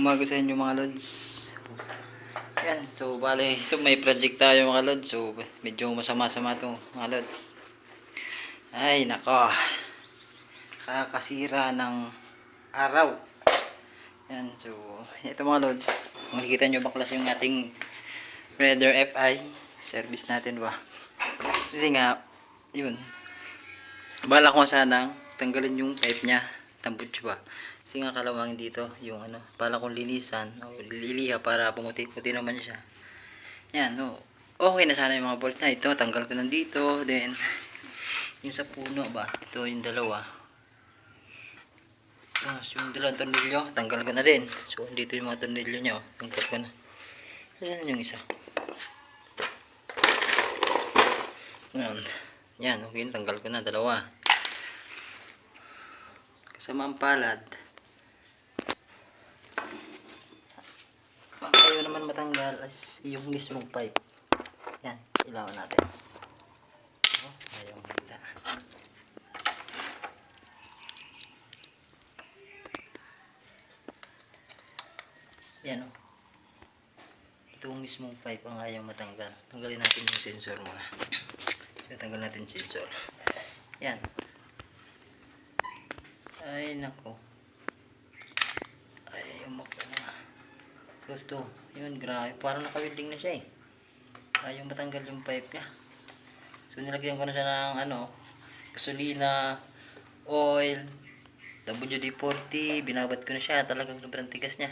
umaga sa inyo mga lods. Yan, so bale, ito may project tayo mga lods. So medyo masama-sama to mga lods. Ay, nako. Kakasira ng araw. Yan, so ito mga lods. Makikita nyo baklas yung ating Redder FI. Service natin ba? Kasi nga, yun. Bala ko sanang tanggalin yung pipe niya. Tambutso ba? Kasi nga kalawang dito, yung ano, bala kong linisan, o liliha para pumuti-puti naman siya. Yan, no. Okay na sana yung mga bolt niya. Ito, tanggal ko nandito. Then, yung sa puno ba? Ito yung dalawa. Tapos yung dalawang tornilyo, tanggal ko na din. So, dito yung mga tornilyo niya, oh. Tanggal ko na. Ayan yung isa. Yan. Yan, okay, tanggal ko na, dalawa. Kasama ang palad. Ang ayaw naman matanggal as yung mismong pipe. Yan, ilawan natin. Oh, ayaw makita. Yan oh. Ito yung mismong pipe ang ayaw matanggal. Tanggalin natin yung sensor muna. So, tanggal natin yung sensor. Yan. Ay, nako. Ay, umak na. Gusto. Yun, grabe. Parang nakawilding na siya eh. Ayaw matanggal yung pipe niya. So, nilagyan ko na siya ng ano, gasolina, oil, WD-40, binabat ko na siya. Talagang sobrang tigas niya.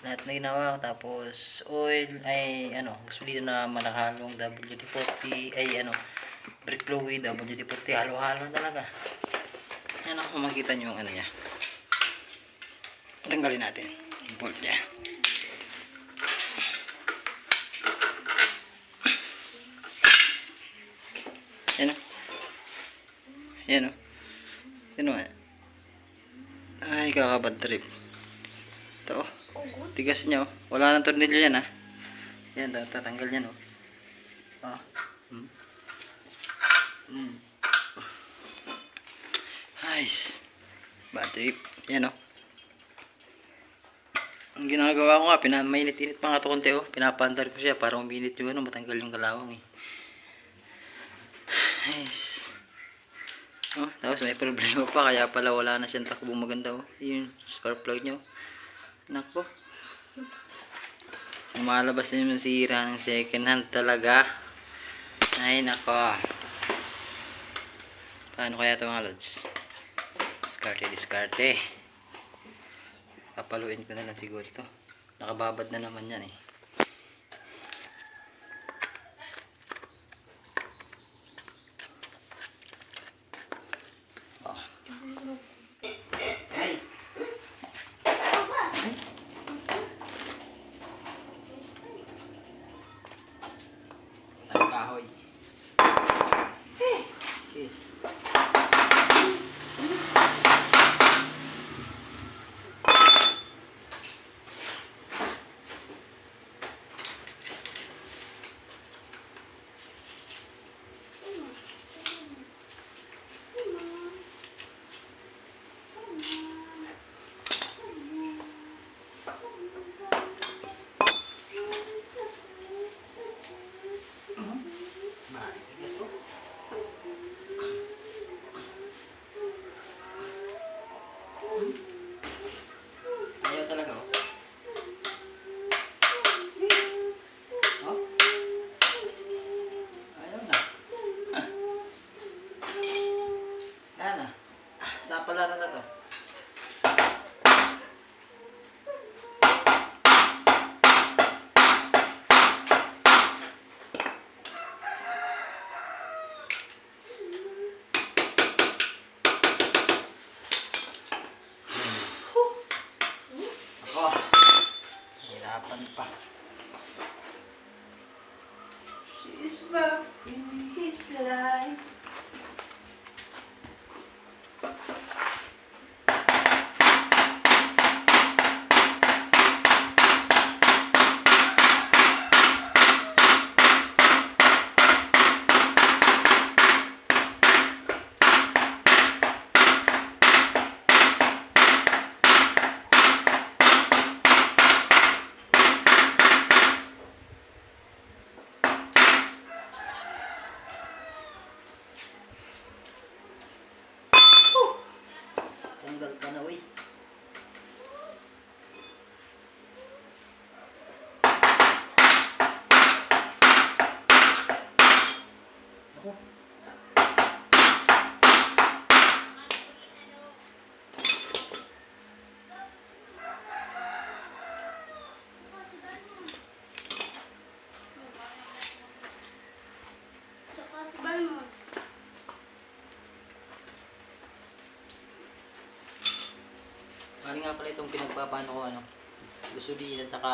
Lahat na ginawa ko. Tapos, oil, ay, ano, gasolina na malahalong WD-40, ay, ano, brake fluid, WD-40, halo-halo talaga. Yan ako makita nyo yung ano niya. Tanggalin natin bolt niya. Yan o. Yan o. Yan o. Ay, kakabad trip. Ito o. Tigas niya o. Wala nang tornilyo yan ha. Yan, tatanggal yan o. Oh. Hmm. Hmm. Nice. Bad trip. Yan o. Ang ginagawa ko nga, pinamainit-init pa nga ito konti o. Pinapandar ko siya para uminit yung ano, matanggal yung kalawang eh. Nice. Oh, tapos may problema pa kaya pala wala na siyang takbong maganda oh. Yung spark plug niyo. Nako. Umalabas na yung sira ng second hand talaga. Ay nako. Paano kaya ito mga lods? Diskarte, diskarte. Papaluin ko na lang siguro ito. Nakababad na naman yan eh. Oh. Ay. Nagkahoy. Jeez. Ayaw ko. Mali nga pala itong pinagpapaano ko ano. Gusto din at saka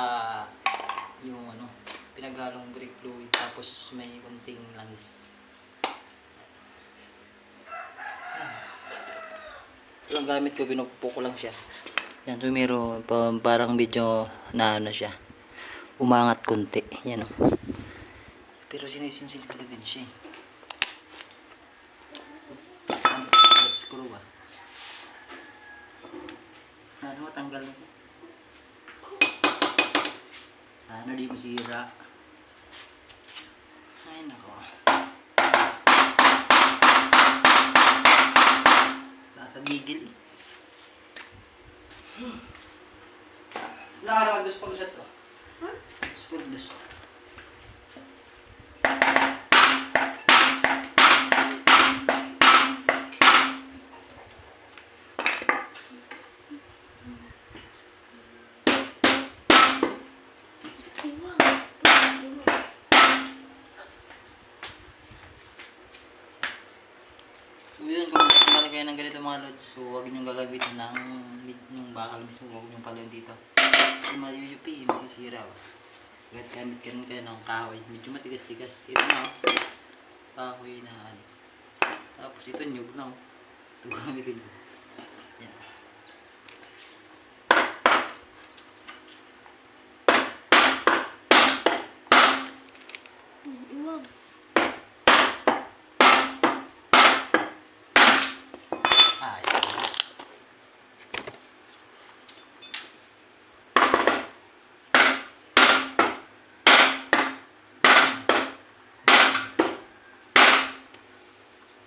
yung ano, pinaghalong brake fluid tapos may kunting langis. Gamit ko, pinupupok ko lang siya. Yan, so meron pa, parang medyo na ano siya. Umangat konti. Yan o. Pero sinisimsil ko din siya eh. Screw ba? Ano matanggal mo? Ano di masira? Ay nako. Eh. Hmm. Gusto ko sa to. Huh? School gusto. So yun, kayo ng ganito mga lods, so huwag niyong gagamitin ng yung bakal mismo, huwag niyong palayon dito. Kasi mayuyupi, masisira. Kahit gamit ka rin kayo ng kahoy, medyo matigas-tigas. Ito na, oh. kahoy na ano. Tapos ito nyug na, oh. ito gamitin ko. Ah, yan.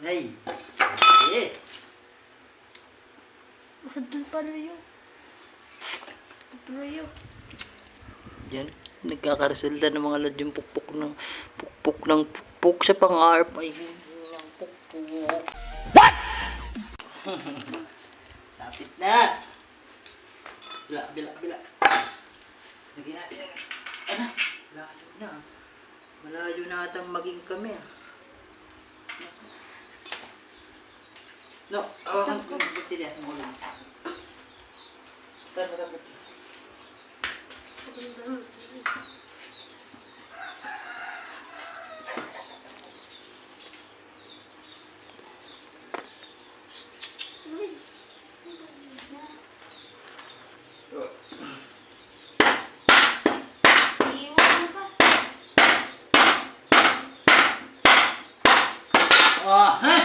Ay, eh. Doon pala yun. Patuloy yun. Yan, nagkakaresulta ng mga lod yung pukpuk ng pukpuk ng pukpuk sa pang-arp. Ay, ng pukpuk. Lapit na. Bila, bila, bila. Lagyan natin. Ano? Malayo na. Malayo na atang maging kami. ah. No, awakan ko. Buti na. Mulan. Tara, tara, tara. Iiwan mo pa. Ah, ha?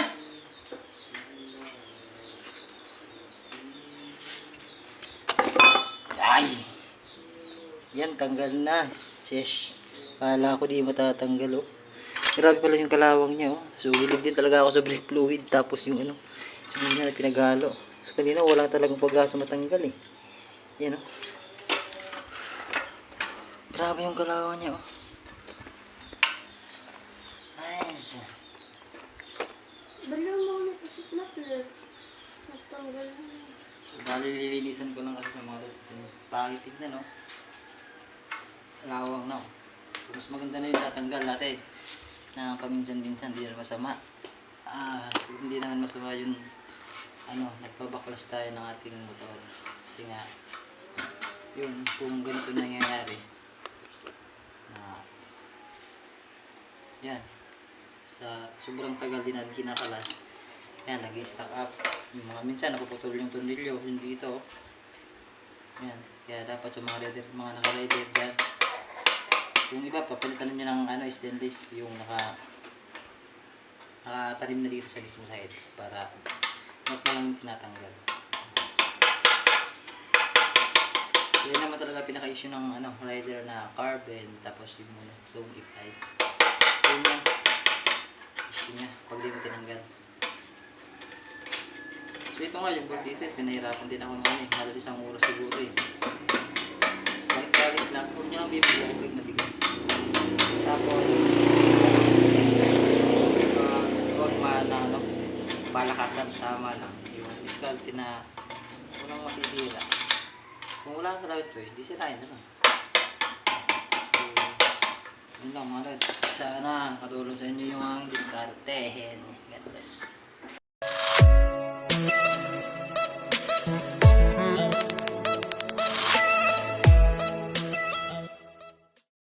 Ay! Yan, tanggal na. Sesh. Kala ko di matatanggal, oh. Grabe pala yung kalawang niya, oh. So, bilib din talaga ako sa brake fluid. Tapos yung ano, sabi niya na pinaghalo. So, kanina wala talagang pag-asa matanggal, eh. Yan, oh. Grabe yung kalawang niya, oh. Nice. Bala mo napasok na pala. Natanggal na. So, bali lilinisan ko lang kasi sa mga kasi pangit tignan, no? Lawang, no? Mas maganda na yung tatanggal natin na paminsan-minsan, hindi na masama. Ah, so, hindi naman masama yun, ano, nagpabaklas tayo ng ating motor. Kasi nga, yun, kung ganito nangyayari, na, yan, sa sobrang tagal din natin kinakalas, yan, nag-stack up. Yung mga minsan, napuputol yung tornilyo, yung dito. Yan. Kaya dapat sa mga rider, mga naka-rider dyan. Yung iba, papalitan nyo ng ano, stainless, yung naka nakatarim na dito sa mismo side para not na lang tinatanggal. Yan naman talaga pinaka-issue ng ano, rider na carbon tapos yung ano, long ipay. Yun yung issue niya pag di mo tinanggal. So ito nga yung bolt dito, pinahirapan din ako ng ano eh, halos isang oras siguro eh. Balik-balik lang, huwag nyo lang bibigyan pag matigas. Tapos, uh, huwag ma na ano, palakasan, tama lang. Yung discount na walang masisira. Kung wala ka talaga choice, di sirain na lang. So, yun lang mga lads. Sana nakatulong sa inyo yung ang diskartehin. God bless.